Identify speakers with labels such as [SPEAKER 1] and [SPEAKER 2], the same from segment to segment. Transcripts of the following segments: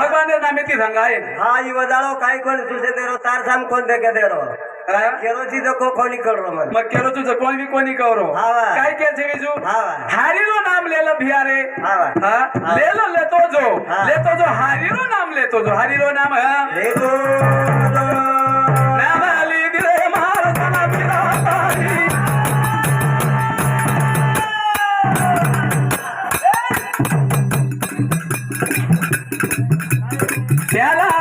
[SPEAKER 1] ભગવાનને નામેથી રંગાય
[SPEAKER 2] હા ઈ વધારો કાઈ કોણ સુસે તેરો તાર સામ કોણ દેખે તેરો? કેરોથી તો કોખો નીકળરો મને
[SPEAKER 1] મગ કેરો છું કોઈ બી કોની કહો
[SPEAKER 2] હા.
[SPEAKER 1] કાઈ કે છે બીજું
[SPEAKER 2] હા.
[SPEAKER 1] હારીનું નામ લે લો ભિયારે
[SPEAKER 2] હા.
[SPEAKER 1] હા હા. લે લો લેતો જો. લેતો જો હારીનું નામ લેતો જો હારીનું નામ હા
[SPEAKER 2] લે
[SPEAKER 1] Yeah,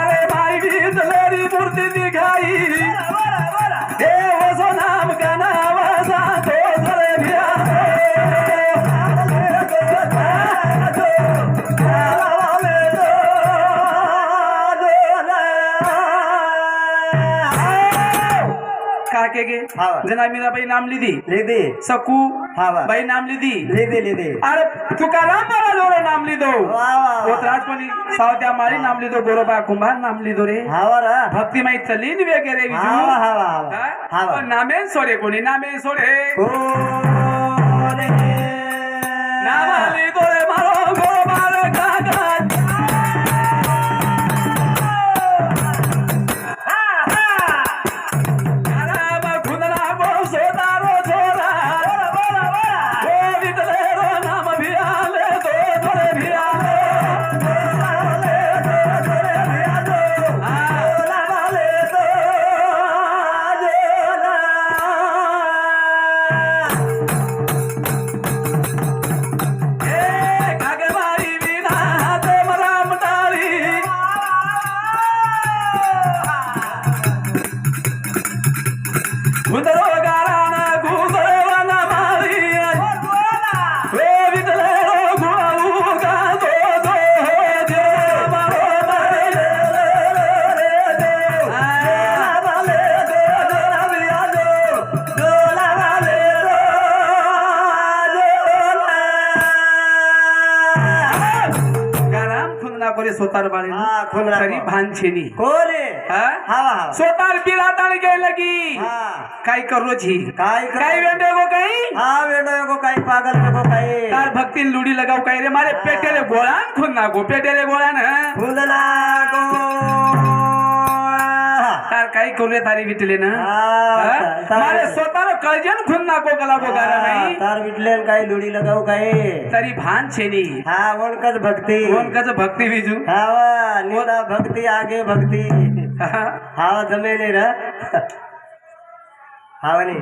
[SPEAKER 1] खा गे जना मेरा भाई नाम ली दी. सकू.
[SPEAKER 2] हाँ भाई।
[SPEAKER 1] नाम ली दी
[SPEAKER 2] ले दे ले दे.
[SPEAKER 1] अरे तुकाराम महाराज नाम ली वाह,
[SPEAKER 2] वाह, वाह।
[SPEAKER 1] राजपणी सावत्या मारी नाम लिदो गोरोबा कुंभार नाम लिदो दो रे.
[SPEAKER 2] हावर
[SPEAKER 1] भक्ती माहीत चालली नि वगैरे विजू. हावा
[SPEAKER 2] हावा हावा
[SPEAKER 1] हा?
[SPEAKER 2] हावा
[SPEAKER 1] नामे सोडे कोणी नामे सोडे.
[SPEAKER 2] ओ रे नामाले
[SPEAKER 1] कोणी स्वतः हा,
[SPEAKER 2] कोण राव? तरी
[SPEAKER 1] भानछेनी.
[SPEAKER 2] कोरे?
[SPEAKER 1] हा?
[SPEAKER 2] हा
[SPEAKER 1] स्वतः बिळा ताण गेलं की?
[SPEAKER 2] हा.
[SPEAKER 1] काय करू जी?
[SPEAKER 2] काय करू? काय वेंडे
[SPEAKER 1] गो काही?
[SPEAKER 2] हा वेडो नको काही पागल नको काही. तार
[SPEAKER 1] भक्ती लुडी लगाव काय रे? मारे पेटेले गोळान खुन्ना गो पेटेले गोळान
[SPEAKER 2] फुल ना गो.
[SPEAKER 1] काही करू येत तारी विटले ना स्वतःला कळजन खून नको गला
[SPEAKER 2] तार विटले काही लुडी लगाऊ काही.
[SPEAKER 1] तरी भान छेनी.
[SPEAKER 2] हा ओळखच भक्ती. ओळखच
[SPEAKER 1] भक्ती विजू.
[SPEAKER 2] हा भक्ती आगे भक्ती.
[SPEAKER 1] हा?
[SPEAKER 2] जमेले र. हा